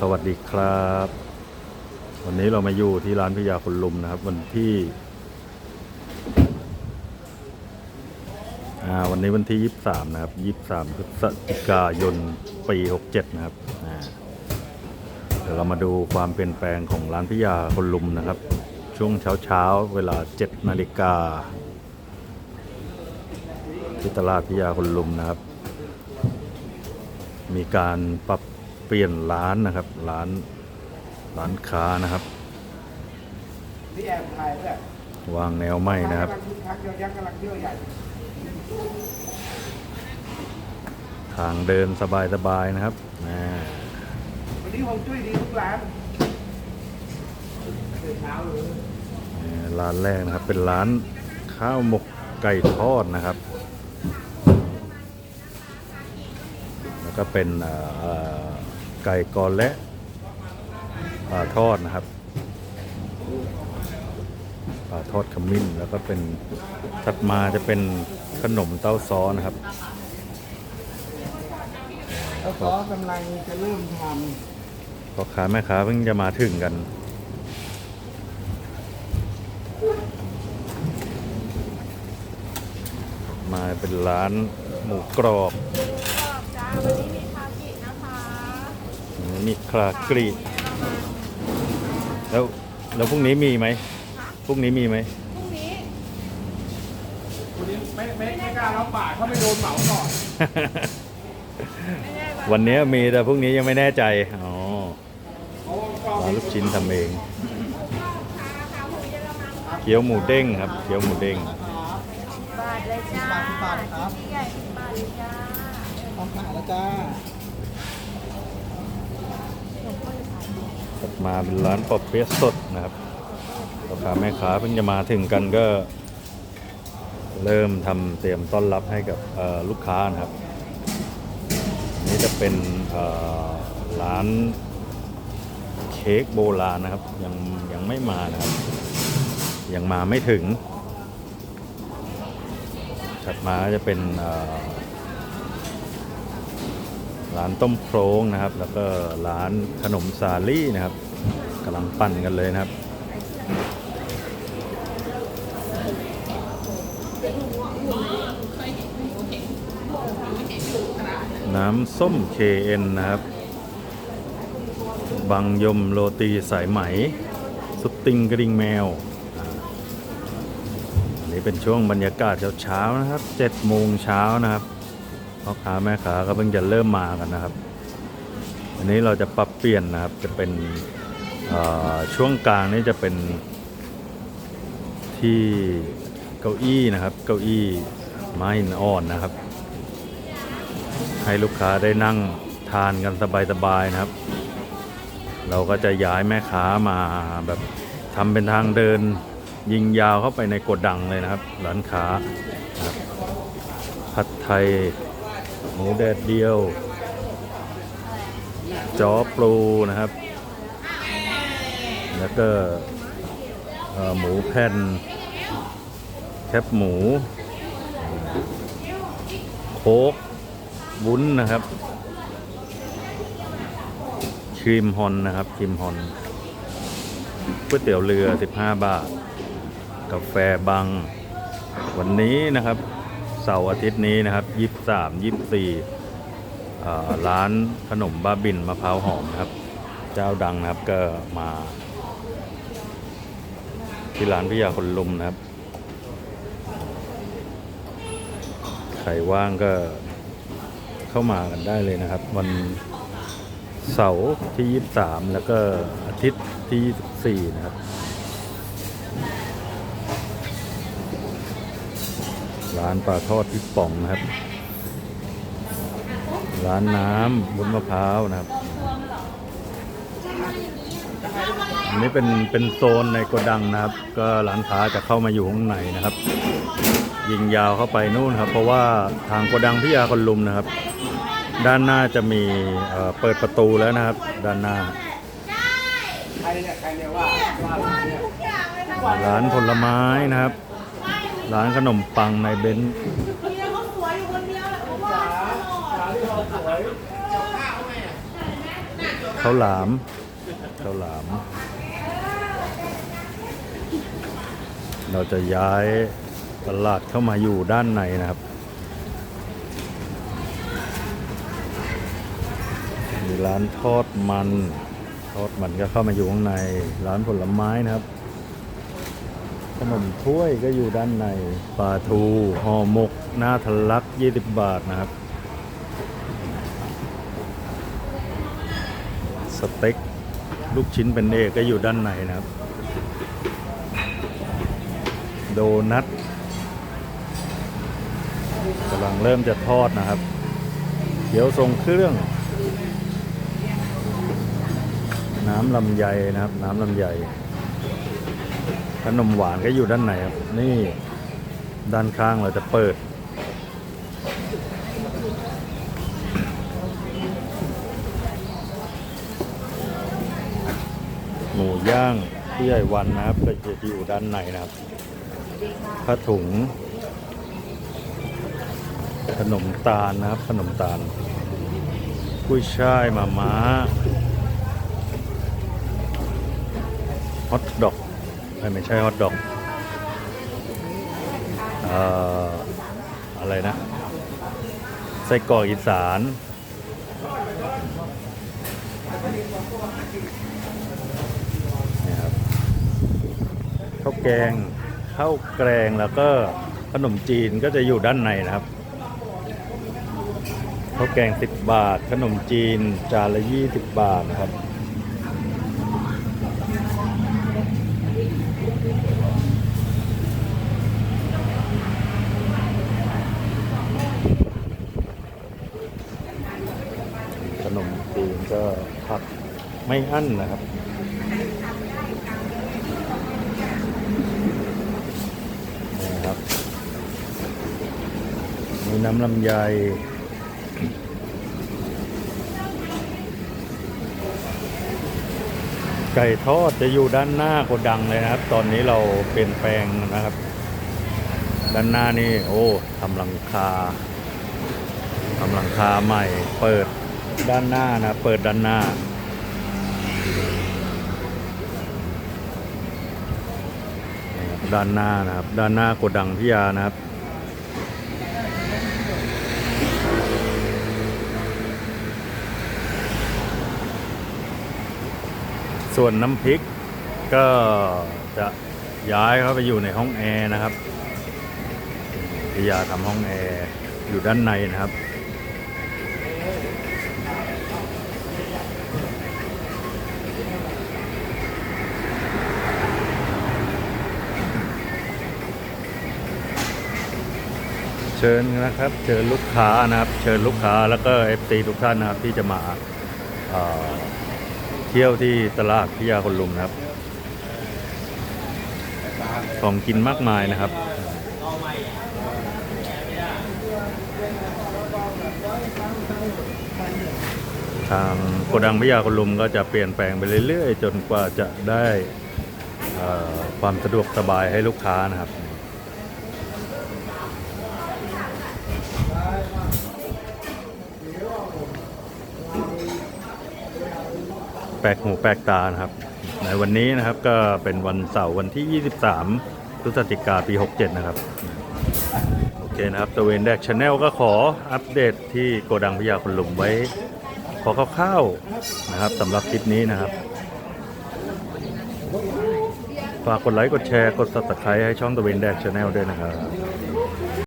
สวัสดีครับ วันนี้เรามาอยู่ที่ร้านพิยาคนลุมนะครับ วันที่วันนี้วันที่ 23 นะครับ 23พฤศจิกายนปี 67 นะครับเดี๋ยวเรามาดูความเปลี่ยนแปลงของร้านพิยาคนลุมนะครับ ช่วงเช้าเช้าเวลา 7 นาฬิกาที่ตลาดพิยาคนลุมนะครับ มีการปรับ เปลี่ยนร้านนะครับร้านร้านค้านะครับพี่แอมไทยด้วยวางแนวใหม่นะครับกำลังคึกคักเยอะยักษ์กำลังเยอะใหญ่ทางเดินสบายๆนะครับอ่าวันนี้ฮวงจุ้ยดีทุกร้านตื่นเช้าเลยอ่าร้านแรกนะครับเป็นร้านข้าวหมกไก่ทอดนะครับ แล้วก็เป็นอ่าอ่า ไก่กอและปลาทอดนะครับปลาทอดขมิ้นแล้วก็เป็นถัดมาจะเป็นขนมเต้าซ้อนะครับแล้วก็กำลังจะเริ่มทพ่อค้าแม่ค้าเพิ่งจะมาถึงกันมาเป็นร้านหมูกรอบ กรอบจ้าวันนี้มีคากินะคะ มีคลากรีแล้วแล้วพรุ่งนี้มีไหมพรุ่งนี้มีไหมพรุ่งนี้ำวันนี้ไม่ไม่ไม่กล้ารับปากถ้าไม่โดนเหมาก่อนไม่แน่วันนี้มีแต่พรุ่งนี้ยังไม่แน่ใจอ๋อเพราะว่าก็ร้านลูกชิ้นทำเองค่ะขาหมูเยอรมันเกี๊ยวหมูเด้งครับ เกี๊ยวหมูเด้งบาทเลยจ้าบาทครับที่ใหญ่สิบบาทเลยจ้าทำขายแล้วจ้า ถัด มาเป็นร้านปอบเปี๊ยะสดนะครับพ่อค้าแม่ค้าเพิ่งจะมาถึงกันก็ เริ่มทำเตรียมต้อนรับให้กับลูกค้านะครับ นี่จะเป็นร้านเค้กโบราณนะครับ ยังยังไม่มานะครับ ยังมาไม่ถึง ถัดมาจะเป็นร้านต้มโครงนะครับ แล้วก็ร้านขนมสาลี่นะครับ กำลังปั่นกันเลยนะครับน้ำส้ม KN นะครับ บางยมโรตีสายไหมสุดติงกระดิ่งแมว อันนี้เป็นช่วงบรรยากาศเช้าๆนะครับ7โมงเช้านะครับพ่อค้าแม่ค้าก็เพิ่งจะเริ่มมากันนะครับ อันนี้เราจะปรับเปลี่ยนนะครับ จะเป็น ช่วงกลางนี่จะเป็นที่เก้าอี้นะครับ เก้าอี้ไม้อ่อนนะครับ ให้ลูกค้าได้นั่งทานกันสบายๆนะครับ เราก็จะย้ายแม่ค้ามาแบบทำเป็นทางเดินยิงยาวเข้าไปในโกดังเลยนะครับ ร้านค้าคผัดไทยหมูแดดเดียวจอปลูนะครับ แล้วก็หมูแผ่นแคบหมู โคกวุ้นนะครับ ครีมฮอนนะครับครีมฮอนก๋วยเตี๋ยวเรือ 15 บาท กาแฟบัง วันนี้นะครับเสาร์อาทิตย์นี้นะครับ 23 24อ่าร้านขนมบ้าบินมะพร้าวหอมนะครับ เจ้าดังนะครับก็มา ที่ร้านพิยาคนลุมนะครับ ใครว่างก็เข้ามากันได้เลยนะครับ วันเสาร์ที่ 23 แล้วก็อาทิตย์ที่ 24 นะครับ ร้านปลาทอดพริกป่องนะครับ ร้านน้ำบุญมะพร้าวนะครับ อันนี้เป็นเป็นโซนในโกดังนะครับ ก็ร้านค้าจะเข้ามาอยู่ข้างในนะครับ ยิงยาวเข้าไปนู่นครับ เพราะว่าทางโกดังพิยาคนลุมนะครับ ด้านหน้าจะมีเปิดประตูแล้วนะครับ ด้านหน้าร้านผลไม้นะครับ ร้านขนมปังในเบนซ์เขาหลาะว่าร้านที่เขข้าวหลามข้าวหลาม เราจะย้ายตลาดเข้ามาอยู่ด้านในนะครับ มีร้านทอดมัน ทอดมันก็เข้ามาอยู่ข้างใน ร้านผลไม้นะครับ ขนมถ้วยก็อยู่ด้านในปลาทูห่อหมก หน้าทะลัก 20 บาทนะครับ สเต็กลูกชิ้นเป็นเอกก็อยู่ด้านในนะครับ โดนัทกำลังเริ่มจะทอดนะครับ เดี๋ยวทรงเครื่อง น้ำลำไยนะครับ น้ำลำไยขนมหวานก็อยู่ด้านในครับ นี่ด้านข้างเราจะเปิด หมูย่างผู้ใหญ่วันนะครับก็จะอยู่ด้านในนะครับ ผ้าถุง ขนมตาลนะครับ ขนมตาลกุ้ยช่ายมาม้าฮอทดอกไม่ใช่ฮอทดอกอะไรนะไส้กรอกอีสานเนี่ยครับข้าวแกง ข้าวแกงแล้วก็ขนมจีนก็จะอยู่ด้านในนะครับข้าวแกง 10 บาท ขนมจีนจานละ 20 บาทนะครับ ขนมจีนก็ผักไม่อั้นนะครับ นี่ครับ มีน้ำลำไยไก่ทอดจะอยู่ด้านหน้าโกดังเลยนะครับ ตอนนี้เราเปลี่ยนแปลงนะครับ ด้านหน้านี่โอ้ทำหลังคาทำหลังคาใหม่ เปิดด้านหน้านะ เปิดด้านหน้า ด้านหน้านะครับ ด้านหน้าโกดังพิยานะครับ ส่วนน้ำพริกก็จะย้ายเข้าไปอยู่ในห้องแอร์นะครับพิยาทำห้องแอร์อยู่ด้านในนะครับ เชิญนะครับ เชิญลูกค้านะครับ เชิญลูกค้าแล้วก็เอฟซีทุกท่านนะครับที่จะมา ที่ยวที่ตลาดพิยาคนลุมนะครับ ของกินมากมายนะครับ ทางโกดังพิยาคนลุมก็จะเปลี่ยนแปลงไปเรื่อยๆ จนกว่าจะได้ความสะดวกสบายให้ลูกค้านะครับ ลกหูแปลกตานะครับ ในวันนี้นะครับก็เป็นวันเสาร์วันที่ 23พฤศจิกาปี 67 นะครับ โอเคนะครับตะเวนแดกชาแนลก็ขออัปเดตที่โกดังพยาคนลุมไว้ ขอคร่าวๆนะครับสำหรับคลิปนี้นะครับ ฝากกดไลค์ กดแชร์ กด subscribe ให้ช่องตะเวนแดกชาแนลด้วยนะครับ